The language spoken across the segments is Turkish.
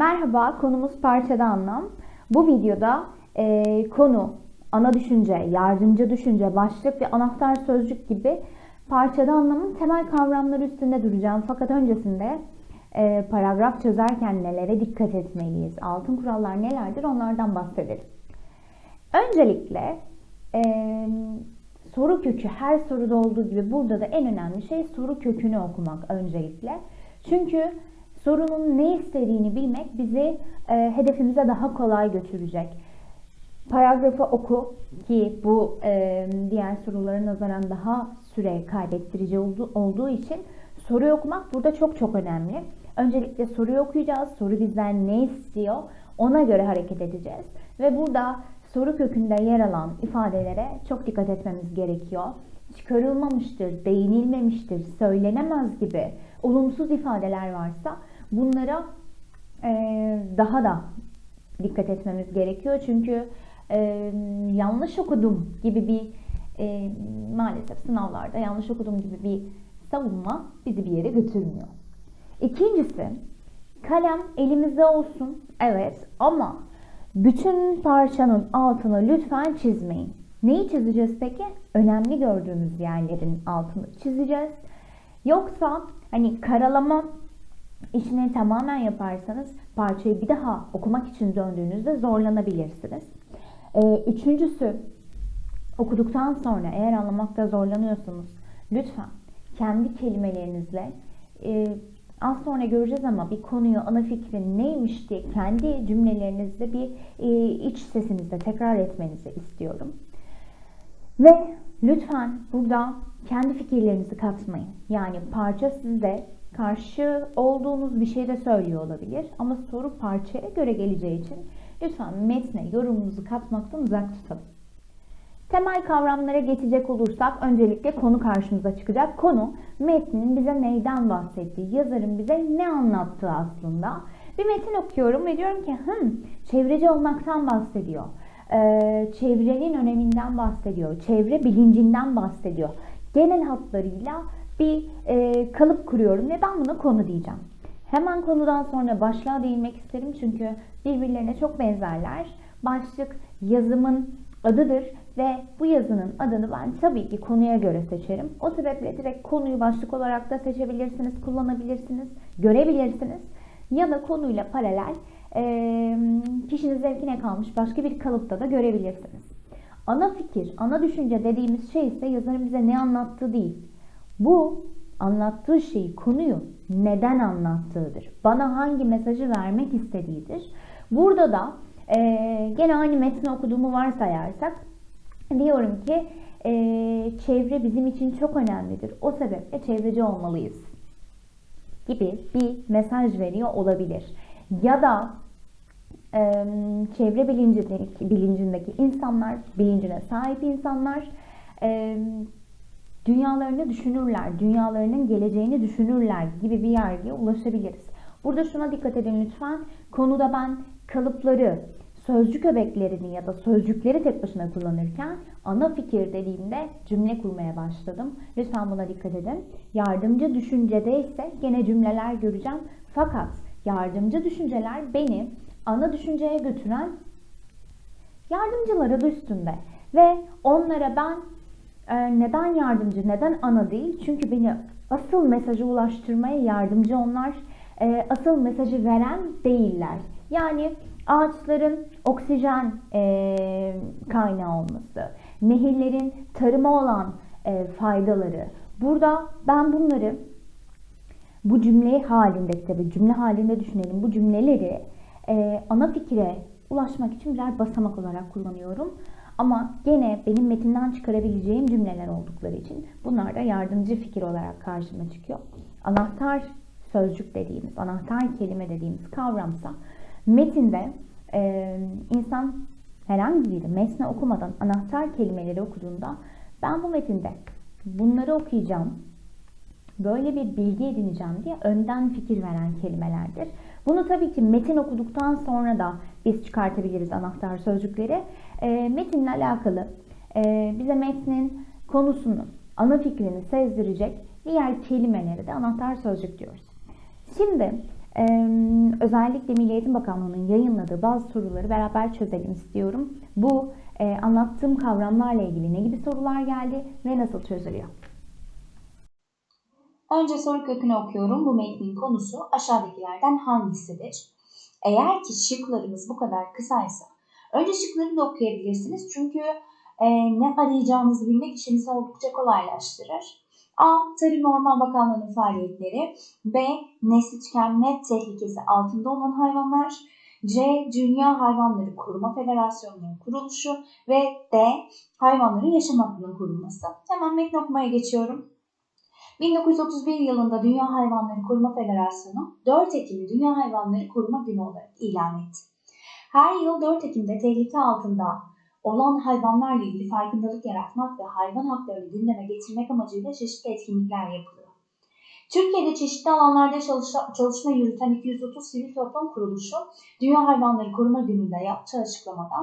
Merhaba, konumuz parçada anlam. Bu videoda e, konu, ana düşünce, yardımcı düşünce, başlık ve anahtar sözcük gibi parçada anlamın temel kavramları üstünde duracağım. Fakat öncesinde e, paragraf çözerken nelere dikkat etmeliyiz, altın kurallar nelerdir onlardan bahsedelim. Öncelikle e, soru kökü her soruda olduğu gibi burada da en önemli şey soru kökünü okumak öncelikle. Çünkü sorunun ne istediğini bilmek bizi e, hedefimize daha kolay götürecek. Paragrafı oku ki bu e, diğer sorulara nazaran daha süre kaybettirici olduğu, olduğu için soruyu okumak burada çok çok önemli. Öncelikle soruyu okuyacağız. Soru bizden ne istiyor? Ona göre hareket edeceğiz. Ve burada soru kökünde yer alan ifadelere çok dikkat etmemiz gerekiyor. Çıkarılmamıştır, değinilmemiştir, söylenemez gibi olumsuz ifadeler varsa bunlara e, daha da dikkat etmemiz gerekiyor. Çünkü e, yanlış okudum gibi bir e, maalesef sınavlarda yanlış okudum gibi bir savunma bizi bir yere götürmüyor. İkincisi kalem elimizde olsun evet ama bütün parçanın altını lütfen çizmeyin. Neyi çizeceğiz peki? Önemli gördüğümüz yerlerin altını çizeceğiz. Yoksa hani karalama işini tamamen yaparsanız parçayı bir daha okumak için döndüğünüzde zorlanabilirsiniz. Ee, üçüncüsü okuduktan sonra eğer anlamakta zorlanıyorsanız lütfen kendi kelimelerinizle e, az sonra göreceğiz ama bir konuyu ana fikri neymiş diye kendi cümlelerinizde bir e, iç sesinizde tekrar etmenizi istiyorum. Ve lütfen burada kendi fikirlerinizi katmayın. Yani parça sizde karşı olduğunuz bir şey de söylüyor olabilir. Ama soru parçaya göre geleceği için lütfen metne yorumunuzu katmaktan uzak tutalım. Temel kavramlara geçecek olursak öncelikle konu karşımıza çıkacak. Konu metnin bize neyden bahsettiği, yazarın bize ne anlattığı aslında. Bir metin okuyorum ve diyorum ki Hım, çevreci olmaktan bahsediyor. Ee, çevrenin öneminden bahsediyor. Çevre bilincinden bahsediyor. Genel hatlarıyla bir e, kalıp kuruyorum ve ben buna konu diyeceğim. Hemen konudan sonra başlığa değinmek isterim çünkü birbirlerine çok benzerler. Başlık yazımın adıdır ve bu yazının adını ben tabii ki konuya göre seçerim. O sebeple direkt konuyu başlık olarak da seçebilirsiniz, kullanabilirsiniz, görebilirsiniz. Ya da konuyla paralel e, kişinin zevkine kalmış başka bir kalıpta da görebilirsiniz. Ana fikir, ana düşünce dediğimiz şey ise yazarın bize ne anlattığı değil. Bu anlattığı şeyi, konuyu neden anlattığıdır. Bana hangi mesajı vermek istediğidir. Burada da e, gene aynı metni okuduğumu varsayarsak diyorum ki e, çevre bizim için çok önemlidir. O sebeple çevreci olmalıyız gibi bir mesaj veriyor olabilir. Ya da e, çevre bilincindeki, bilincindeki insanlar, bilincine sahip insanlar e, dünyalarını düşünürler, dünyalarının geleceğini düşünürler gibi bir yargıya ulaşabiliriz. Burada şuna dikkat edin lütfen. Konuda ben kalıpları, sözcük öbeklerini ya da sözcükleri tek başına kullanırken ana fikir dediğimde cümle kurmaya başladım. Lütfen buna dikkat edin. Yardımcı düşüncede ise gene cümleler göreceğim. Fakat yardımcı düşünceler beni ana düşünceye götüren yardımcılar adı üstünde. Ve onlara ben e, neden yardımcı, neden ana değil? Çünkü beni asıl mesajı ulaştırmaya yardımcı onlar. E, asıl mesajı veren değiller. Yani ağaçların oksijen e, kaynağı olması, nehirlerin tarıma olan e, faydaları. Burada ben bunları bu cümle halinde tabi cümle halinde düşünelim. Bu cümleleri e, ana fikre ulaşmak için birer basamak olarak kullanıyorum. Ama gene benim metinden çıkarabileceğim cümleler oldukları için bunlar da yardımcı fikir olarak karşıma çıkıyor. Anahtar sözcük dediğimiz, anahtar kelime dediğimiz kavramsa metinde e, insan herhangi bir metni okumadan anahtar kelimeleri okuduğunda ben bu metinde bunları okuyacağım, böyle bir bilgi edineceğim diye önden fikir veren kelimelerdir. Bunu tabii ki metin okuduktan sonra da biz çıkartabiliriz anahtar sözcükleri. E, metinle alakalı e, bize metnin konusunu, ana fikrini sezdirecek diğer kelimeleri de anahtar sözcük diyoruz. Şimdi Ee, özellikle Milli Eğitim Bakanlığı'nın yayınladığı bazı soruları beraber çözelim istiyorum. Bu e, anlattığım kavramlarla ilgili ne gibi sorular geldi ve nasıl çözülüyor? Önce soru kökünü okuyorum. Bu metnin konusu aşağıdakilerden hangisidir? Eğer ki şıklarımız bu kadar kısaysa önce şıkları da okuyabilirsiniz. Çünkü e, ne arayacağınızı bilmek işinizi oldukça kolaylaştırır. A. Tarım Orman Bakanlığı'nın faaliyetleri. B. Nesli tükenme tehlikesi altında olan hayvanlar. C. Dünya Hayvanları Koruma Federasyonu'nun kuruluşu. Ve D. Hayvanların yaşam hakkının korunması. Hemen metni okumaya geçiyorum. 1931 yılında Dünya Hayvanları Koruma Federasyonu 4 Ekim'i Dünya Hayvanları Koruma Günü olarak ilan etti. Her yıl 4 Ekim'de tehlike altında olan hayvanlarla ilgili farkındalık yaratmak ve hayvan haklarını gündeme getirmek amacıyla çeşitli etkinlikler yapılıyor. Türkiye'de çeşitli alanlarda çalışma, çalışma yürüten 230 sivil toplum kuruluşu Dünya Hayvanları Koruma Günü'nde yaptığı açıklamada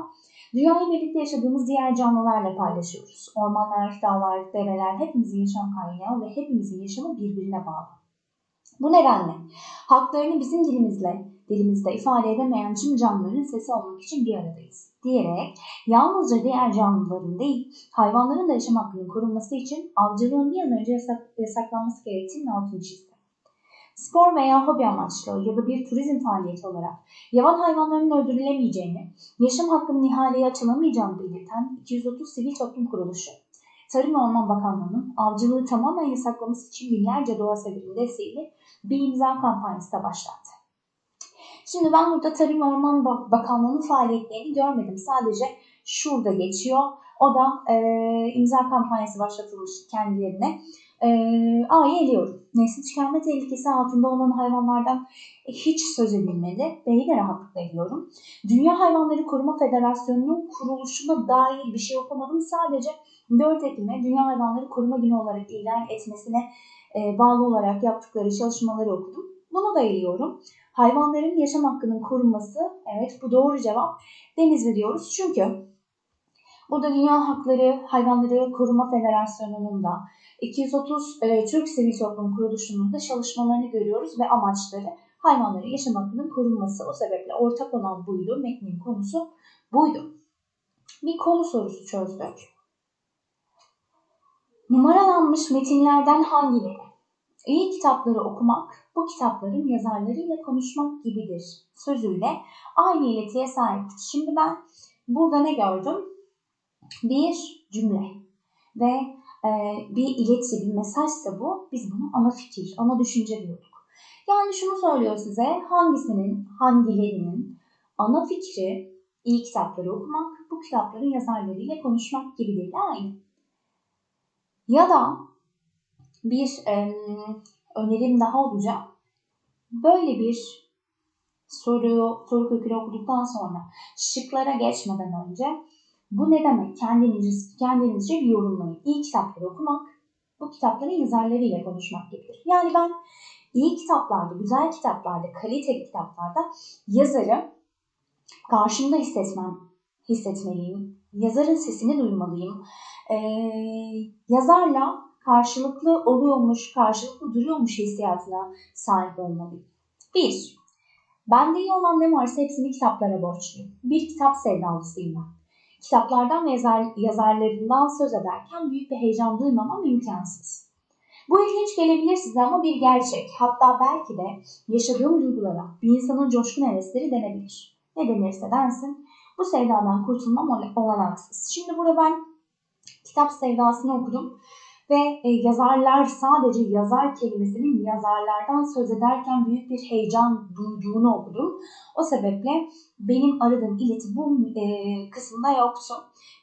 Dünyayı birlikte yaşadığımız diğer canlılarla paylaşıyoruz. Ormanlar, dağlar, dereler hepimizin yaşam kaynağı ve hepimizin yaşamı birbirine bağlı. Bu nedenle haklarını bizim dilimizle, dilimizde ifade edemeyen tüm canlıların sesi olmak için bir aradayız diyerek yalnızca diğer canlıların değil, hayvanların da yaşam hakkının korunması için avcılığın bir an önce yasak, yasaklanması gerektiğinin altını çizdi. Spor veya hobi amaçlı ya da bir turizm faaliyeti olarak yaban hayvanlarının öldürülemeyeceğini, yaşam hakkının ihaleye açılamayacağını belirten 230 sivil toplum kuruluşu, Tarım ve Orman Bakanlığı'nın avcılığı tamamen yasaklaması için binlerce doğa severin desteğiyle bir imza kampanyası da başlattı. Şimdi ben burada Tarım Orman Bakanlığı'nın faaliyetlerini görmedim. Sadece şurada geçiyor. O da e, imza kampanyası başlatılmış kendilerine. E, A'yı eliyorum. Nesli tükenme tehlikesi altında olan hayvanlardan hiç söz edilmedi. B'yi de rahatlıkla eliyorum. Dünya Hayvanları Koruma Federasyonu'nun kuruluşuna dair bir şey okumadım. Sadece 4 Ekim'e Dünya Hayvanları Koruma Günü olarak ilan etmesine e, bağlı olarak yaptıkları çalışmaları okudum. Bunu da eliyorum. Hayvanların yaşam hakkının korunması, evet bu doğru cevap. Denizli diyoruz çünkü burada Dünya Hakları Hayvanları Koruma Federasyonu'nun da 230 e, Türk Sivil Toplum Kuruluşu'nun da çalışmalarını görüyoruz ve amaçları hayvanların yaşam hakkının korunması. O sebeple ortak olan buydu. Metnin konusu buydu. Bir konu sorusu çözdük. Numaralanmış metinlerden hangileri? İyi kitapları okumak, bu kitapların yazarlarıyla konuşmak gibidir sözüyle aynı iletiye sahiptir. Şimdi ben burada ne gördüm? Bir cümle ve e, bir ileti, bir mesajsa bu. Biz bunu ana fikir, ana düşünce diyorduk. Yani şunu söylüyor size, hangisinin, hangilerinin ana fikri iyi kitapları okumak, bu kitapların yazarlarıyla konuşmak gibidir. Yani ya da bir e, önerim daha olacak. Böyle bir soruyu, soru kökünü okuduktan sonra şıklara geçmeden önce bu ne demek? Kendiniz, kendinizce bir yorumlayın. İyi kitapları okumak, bu kitapların yazarlarıyla konuşmak gibidir. Yani ben iyi kitaplarda, güzel kitaplarda, kaliteli kitaplarda yazarı karşımda hissetmem, hissetmeliyim. Yazarın sesini duymalıyım. Ee, yazarla karşılıklı oluyormuş, karşılıklı duruyormuş hissiyatına sahip olmalıyım. 1. Bende iyi olan ne varsa hepsini kitaplara borçluyum. Bir kitap sevdalısıyım ben. Kitaplardan ve yazar, yazarlarından söz ederken büyük bir heyecan duymamam imkansız. Bu ilginç gelebilir size ama bir gerçek. Hatta belki de yaşadığım duygulara bir insanın coşkun hevesleri denebilir. Ne denirse densin bu sevdadan kurtulmam olanaksız. Şimdi burada ben kitap sevdasını okudum ve e, yazarlar sadece yazar kelimesinin yazarlardan söz ederken büyük bir heyecan duyduğunu okudum. O sebeple benim aradığım ileti bu e, kısımda yoktu.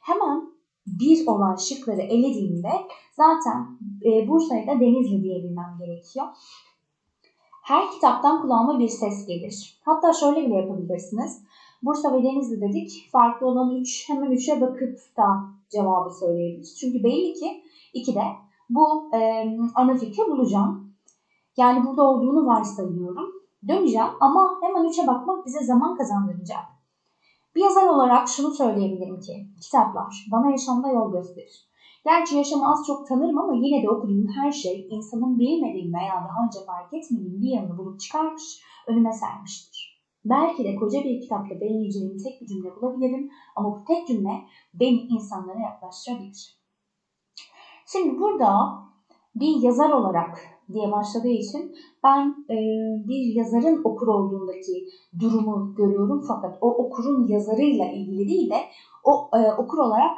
Hemen bir olan şıkları elediğimde zaten e, Bursa'ya da Denizli diyebilmem gerekiyor. Her kitaptan kulağıma bir ses gelir. Hatta şöyle bile yapabilirsiniz. Bursa ve Denizli dedik. Farklı olan 3 hemen 3'e bakıp da cevabı söyleyebiliriz. Çünkü belli ki 2'de bu e, ana fikri bulacağım. Yani burada olduğunu varsayıyorum. Döneceğim ama hemen 3'e bakmak bize zaman kazandıracak. Bir yazar olarak şunu söyleyebilirim ki kitaplar bana yaşamda yol gösterir. Gerçi yaşamı az çok tanırım ama yine de okuduğum her şey insanın bilmediğim veya daha önce fark etmediğim bir yanını bulup çıkarmış önüme sermiştir. Belki de koca bir kitapta beğeneceğim tek bir cümle bulabilirim ama bu tek cümle beni insanlara yaklaştırabilir. Şimdi burada bir yazar olarak diye başladığı için ben e, bir yazarın okur olduğundaki durumu görüyorum fakat o okurun yazarıyla ilgili değil de o e, okur olarak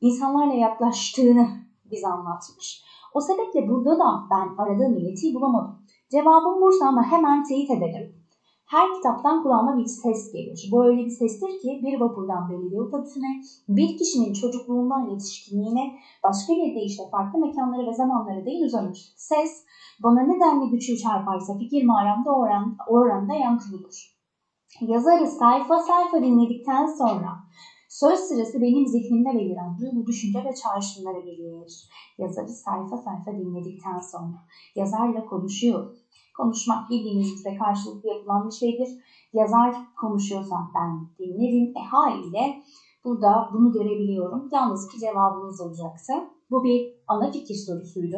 insanlarla yaklaştığını bize anlatmış. O sebeple burada da ben aradığım iletiyi bulamadım. Cevabım Bursa ama hemen teyit edelim. Her kitaptan kulağıma bir ses gelir. Bu öyle bir sestir ki bir vapurdan belediye otobüsüne, bir kişinin çocukluğundan yetişkinliğine, başka bir deyişle farklı mekanları ve zamanları değil uzanır. Ses, bana nedenli güçlü çarparsa fikir mağaramda oran, oranda yankılıdır. Yazarı sayfa sayfa dinledikten sonra söz sırası benim zihnimde beliren duygu, düşünce ve çağrışımlara gelir. Yazarı sayfa sayfa dinledikten sonra yazarla konuşuyor. Konuşmak bildiğiniz üzere karşılıklı yapılan bir şeydir. Yazar konuşuyorsa ben dinlerim. E haliyle burada bunu görebiliyorum. Yalnız ki cevabımız olacaktı. Bu bir ana fikir sorusuydu.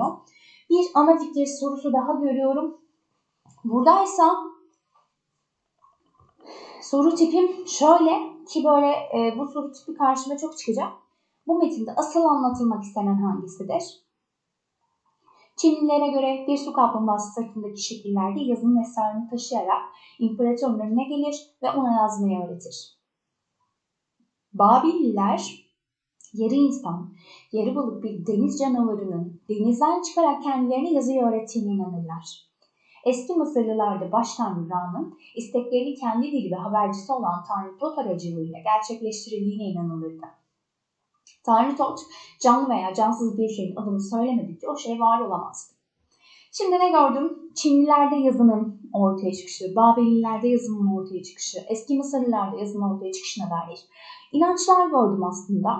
Bir ana fikir sorusu daha görüyorum. Buradaysa soru tipim şöyle ki böyle e, bu soru tipi karşıma çok çıkacak. Bu metinde asıl anlatılmak istenen hangisidir? Çinlilere göre bir su kaplumbağası sırtındaki şekillerde yazının esrarını taşıyarak imparatorun önüne gelir ve ona yazmayı öğretir. Babililer yarı insan, yarı balık bir deniz canavarının denizden çıkarak kendilerine yazıyı öğrettiğine inanırlar. Eski Mısırlılar da baş tanrı Ra'nın isteklerini kendi dili ve habercisi olan Tanrı Tot aracılığıyla gerçekleştirildiğine inanılırdı. Tanrı Tot, canlı veya cansız bir şeyin adını söylemedikçe o şey var olamazdı. Şimdi ne gördüm? Çinlilerde yazının ortaya çıkışı, Babelilerde yazının ortaya çıkışı, eski Mısırlılarda yazının ortaya çıkışına dair inançlar gördüm aslında.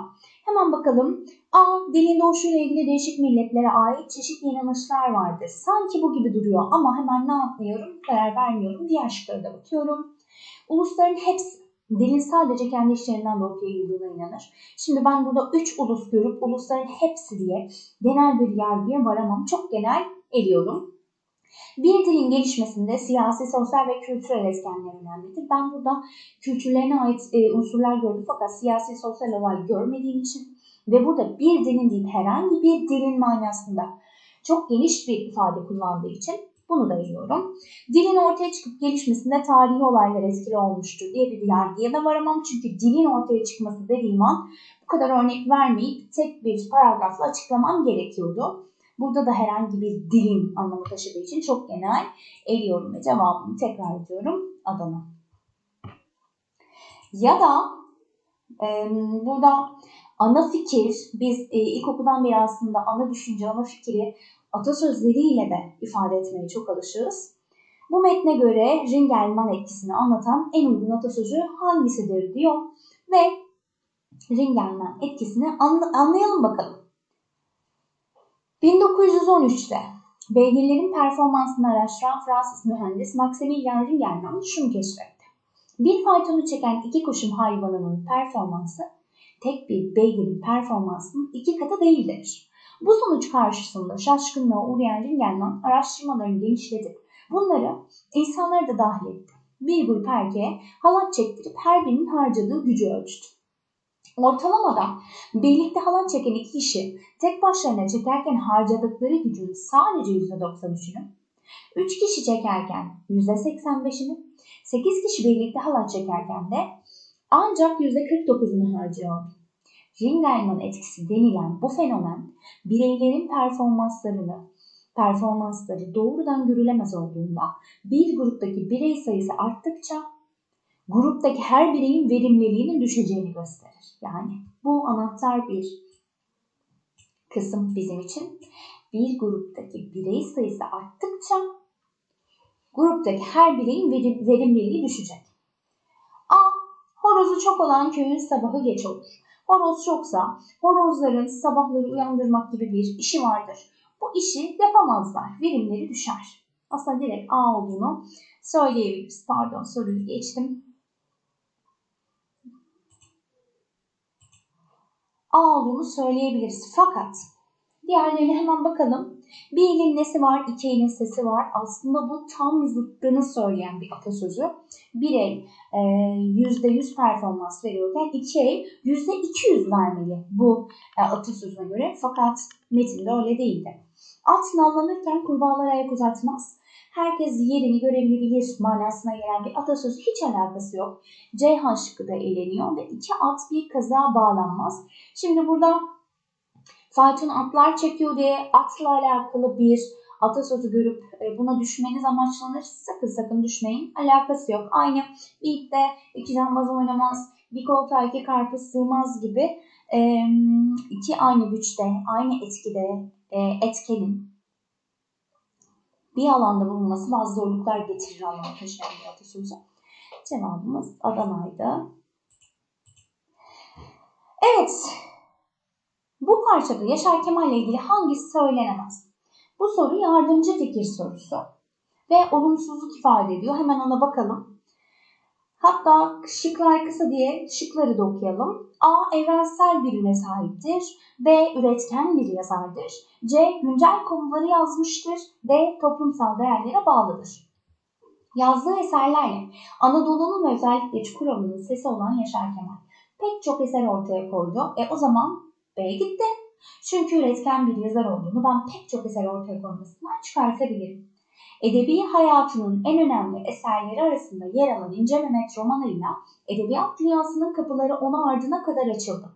Hemen bakalım. Aa, dilin doğuşuyla ilgili değişik milletlere ait çeşitli inanışlar vardır. Sanki bu gibi duruyor ama hemen ne yapmıyorum? Karar vermiyorum. Diğer şıklara da bakıyorum. Ulusların hepsi dilin sadece kendi işlerinden doğup yayıldığına inanır. Şimdi ben burada üç ulus görüp ulusların hepsi diye genel bir yargıya varamam. Çok genel eliyorum. Bir dilin gelişmesinde siyasi, sosyal ve kültürel etkenler önemlidir. Ben burada kültürlerine ait e, unsurlar gördüm fakat siyasi, sosyal olay görmediğim için ve burada bir dilin değil herhangi bir dilin manasında çok geniş bir ifade kullandığı için bunu da eliyorum. Dilin ortaya çıkıp gelişmesinde tarihi olaylar etkili olmuştur diye bir yargıya da varamam. Çünkü dilin ortaya çıkması dediğim an bu kadar örnek vermeyip tek bir paragrafla açıklamam gerekiyordu. Burada da herhangi bir dilin anlamı taşıdığı için çok genel eliyorum ve cevabımı tekrar ediyorum Adana. Ya da e, burada ana fikir, biz e, ilkokuldan beri aslında ana düşünce, ana fikri atasözleriyle de ifade etmeye çok alışığız. Bu metne göre Ringelmann etkisini anlatan en uygun atasözü hangisidir diyor ve Ringelmann etkisini anlayalım bakalım. 1913'te beygirlerin performansını araştıran Fransız mühendis Maximilien Ringelmann şunu keşfetti. Bir faytonu çeken iki koşum hayvanının performansı tek bir beygirin performansının iki katı değildir. Bu sonuç karşısında şaşkınlığa uğrayan Ringelmann araştırmalarını genişletip bunları insanlara da dahil etti. Bir grup erkeğe halat çektirip her birinin harcadığı gücü ölçtü. Ortalamada birlikte halat çeken iki kişi tek başlarına çekerken harcadıkları gücün sadece %93'ünü, 3 kişi çekerken %85'ini, 8 kişi birlikte halat çekerken de ancak %49'unu harcıyordu. Ringelmann etkisi denilen bu fenomen bireylerin performanslarını performansları doğrudan görülemez olduğunda bir gruptaki birey sayısı arttıkça gruptaki her bireyin verimliliğinin düşeceğini gösterir. Yani bu anahtar bir kısım bizim için. Bir gruptaki birey sayısı arttıkça gruptaki her bireyin verim, verimliliği düşecek. A. Horozu çok olan köyün sabahı geç olur. Horoz çoksa horozların sabahları uyandırmak gibi bir işi vardır. Bu işi yapamazlar. Verimleri düşer. Aslında direkt A olduğunu söyleyebiliriz. Pardon soruyu geçtim. A olduğunu söyleyebiliriz. Fakat Diğerlerine hemen bakalım. Bir elin nesi var, iki elin sesi var. Aslında bu tam zıttını söyleyen bir atasözü. Bir el e, %100 performans veriyorken iki el %200 vermeli bu e, atasözüne göre. Fakat metinde öyle değildi. At nallanırken kurbağalar ayak uzatmaz. Herkes yerini görevini bilir manasına gelen bir atasözü hiç alakası yok. Ceyhan şıkkı da eleniyor ve iki at bir kaza bağlanmaz. Şimdi burada fayton atlar çekiyor diye atla alakalı bir atasözü görüp e, buna düşmeniz amaçlanır. Sakın sakın düşmeyin. Alakası yok. Aynı ipte iki cambaz oynamaz, bir koltuğa iki karpuz sığmaz gibi e, iki aynı güçte, aynı etkide e, etkenin bir alanda bulunması bazı zorluklar getirir anlamı taşıyan bir atasözü. Cevabımız Adana'ydı. Evet. Bu parçada Yaşar Kemal ile ilgili hangisi söylenemez? Bu soru yardımcı fikir sorusu ve olumsuzluk ifade ediyor. Hemen ona bakalım. Hatta şıklar kısa diye şıkları da okuyalım. A. Evrensel bir ürüne sahiptir. B. Üretken bir yazardır. C. Güncel konuları yazmıştır. D. Toplumsal değerlere bağlıdır. Yazdığı eserlerle Anadolu'nun ve özellikle Çukurova'nın sesi olan Yaşar Kemal pek çok eser ortaya koydu. E o zaman B gitti. Çünkü üretken bir yazar olduğunu ben pek çok eser ortaya koymasından çıkartabilirim. Edebi hayatının en önemli eserleri arasında yer alan İnce Mehmet romanıyla edebiyat dünyasının kapıları ona ardına kadar açıldı.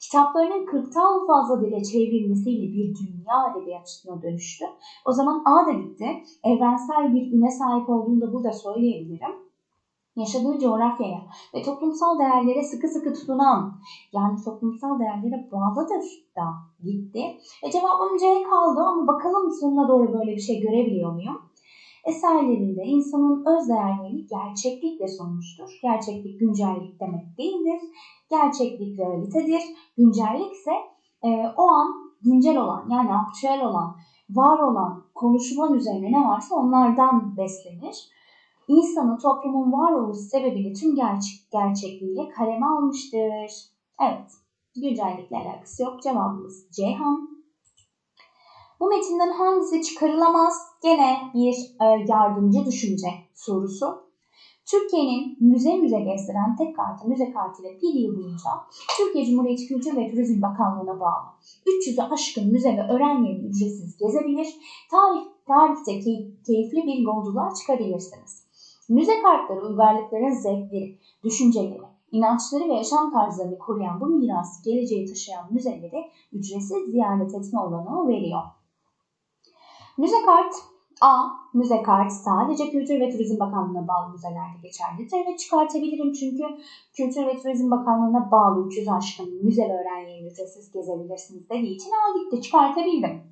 Kitaplarının 40'tan fazla dile çevrilmesiyle bir dünya edebiyatçısına dönüştü. O zaman A da gitti. Evrensel bir üne sahip olduğunu da burada söyleyebilirim. Yaşadığı coğrafyaya ve toplumsal değerlere sıkı sıkı tutunan, yani toplumsal değerlere bağlıdır da gitti. E cevabım C kaldı ama bakalım sonuna doğru böyle bir şey görebiliyor muyum? Eserlerinde insanın öz değerleri gerçeklikle sunmuştur. Gerçeklik güncellik demek değildir. Gerçeklik realitedir. Güncellik ise e, o an güncel olan yani aktüel olan, var olan, konuşulan üzerine ne varsa onlardan beslenir. İnsanı toplumun varoluş sebebiyle tüm gerçek, gerçekliğiyle kaleme almıştır. Evet, güncellikle alakası yok. Cevabımız Ceyhan. Bu metinden hangisi çıkarılamaz? Gene bir e, yardımcı düşünce sorusu. Türkiye'nin müze müze gezdiren tek kartı müze kartıyla bir yıl boyunca Türkiye Cumhuriyeti Kültür ve Turizm Bakanlığı'na bağlı 300'e aşkın müze ve öğren yerini ücretsiz gezebilir, tarih, tarihte key- keyifli bir yolculuğa çıkabilirsiniz. Müze kartları uygarlıkların zevkleri, düşünceleri, inançları ve yaşam tarzlarını koruyan bu mirası geleceğe taşıyan müzeleri ücretsiz ziyaret etme olanağı veriyor. Müze kart A. Müze kart sadece Kültür ve Turizm Bakanlığı'na bağlı müzelerde geçerlidir ve çıkartabilirim çünkü Kültür ve Turizm Bakanlığı'na bağlı 300 aşkın müze ve öğren yerini ücretsiz gezebilirsiniz dediği için A gitti çıkartabildim.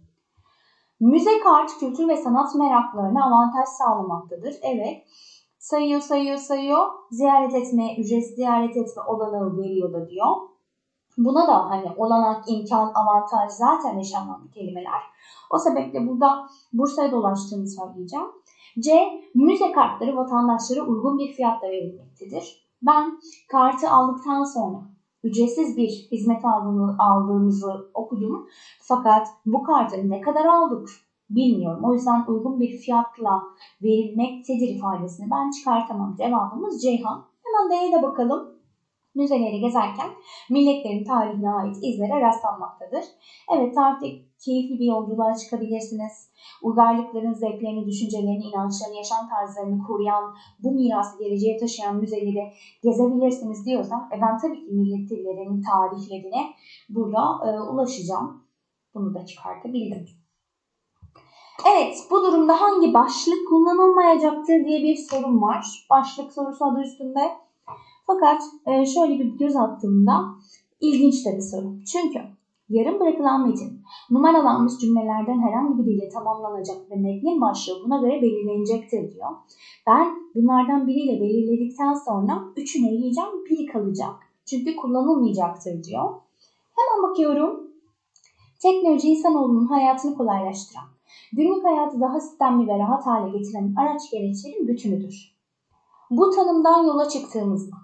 Müze kart kültür ve sanat meraklarına avantaj sağlamaktadır. Evet. Sayıyor, sayıyor, sayıyor. Ziyaret etmeye, ücretsiz ziyaret etme olanağı veriyor da diyor. Buna da hani olanak, imkan, avantaj zaten eş kelimeler. O sebeple burada Bursa'ya dolaştığını söyleyeceğim. C. Müze kartları vatandaşlara uygun bir fiyatla verilmektedir. Ben kartı aldıktan sonra ücretsiz bir hizmet aldığımızı okudum. Fakat bu kartı ne kadar aldık bilmiyorum. O yüzden uygun bir fiyatla verilmektedir ifadesini ben çıkartamam. Cevabımız Ceyhan. Hemen D'ye de bakalım. Müzeleri gezerken milletlerin tarihine ait izlere rastlanmaktadır. Evet tarihte keyifli bir yolculuğa çıkabilirsiniz. Uygarlıkların zevklerini, düşüncelerini, inançlarını, yaşam tarzlarını koruyan, bu mirası geleceğe taşıyan müzeleri gezebilirsiniz diyorsam e ben tabii ki milletlerin tarihlerine burada e, ulaşacağım. Bunu da çıkartabildim. Evet, bu durumda hangi başlık kullanılmayacaktır diye bir sorum var. Başlık sorusu adı üstünde. Fakat e, şöyle bir göz attığımda ilginç de bir soru. Çünkü yarım bırakılan metin numaralanmış cümlelerden herhangi biriyle tamamlanacak ve metnin başlığı buna göre belirlenecektir diyor. Ben bunlardan biriyle belirledikten sonra üçünü eleyeceğim, biri kalacak. Çünkü kullanılmayacaktır diyor. Hemen bakıyorum. Teknoloji insanoğlunun hayatını kolaylaştıran, günlük hayatı daha sistemli ve rahat hale getiren araç gereçlerin bütünüdür. Bu tanımdan yola çıktığımızda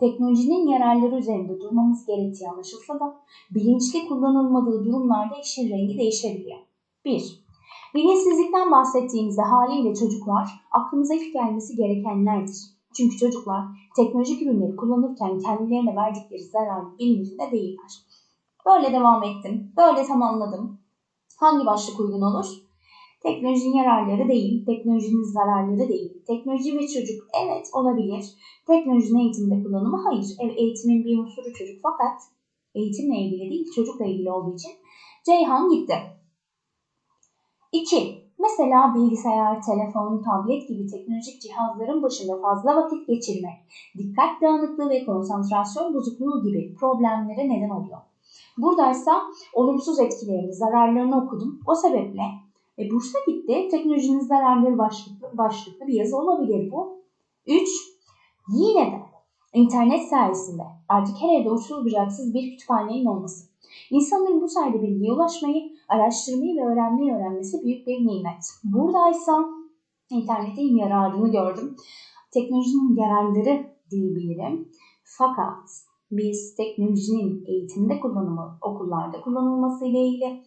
teknolojinin yararları üzerinde durmamız gerektiği anlaşılsa da bilinçli kullanılmadığı durumlarda işin rengi değişebiliyor. 1. Bilinçsizlikten bahsettiğimizde haliyle çocuklar aklımıza ilk gelmesi gerekenlerdir. Çünkü çocuklar teknolojik ürünleri kullanırken kendilerine verdikleri zararın bilincinde değiller. Böyle devam ettim. Böyle tamamladım. Hangi başlık uygun olur? Teknolojinin yararları değil, teknolojinin zararları değil. Teknoloji ve çocuk evet olabilir. Teknolojinin eğitimde kullanımı hayır. Eğitimin bir unsuru çocuk fakat eğitimle ilgili değil çocukla ilgili olduğu için Ceyhan gitti. 2. Mesela bilgisayar, telefon, tablet gibi teknolojik cihazların başında fazla vakit geçirmek, dikkat dağınıklığı ve konsantrasyon bozukluğu gibi problemlere neden oluyor. Buradaysa olumsuz etkilerini, zararlarını okudum. O sebeple e, Bursa gitti. Teknolojinin zararları başlıklı, başlıklı bir yazı olabilir bu. 3. Yine de internet sayesinde artık her evde uçsuz bucaksız bir kütüphanenin olması. İnsanların bu sayede bilgiye ulaşmayı, araştırmayı ve öğrenmeyi öğrenmesi büyük bir nimet. Buradaysa internetin yararını gördüm. Teknolojinin yararları diyebilirim. Fakat biz teknolojinin eğitimde kullanımı, okullarda kullanılması ile ilgili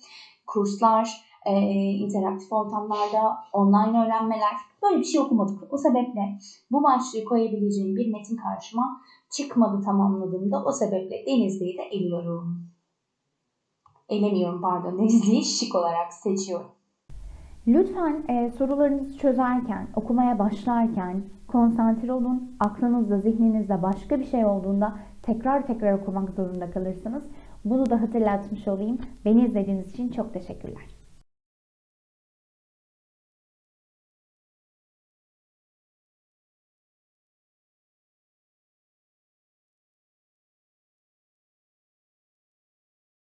kurslar, e, interaktif ortamlarda online öğrenmeler böyle bir şey okumadık. O sebeple bu başlığı koyabileceğim bir metin karşıma çıkmadı tamamladığımda o sebeple Denizli'yi de eliyorum. Elemiyorum pardon. Denizli'yi şık olarak seçiyorum. Lütfen e, sorularınızı çözerken, okumaya başlarken konsantre olun. Aklınızda, zihninizde başka bir şey olduğunda tekrar tekrar okumak zorunda kalırsınız. Bunu da hatırlatmış olayım. Beni izlediğiniz için çok teşekkürler.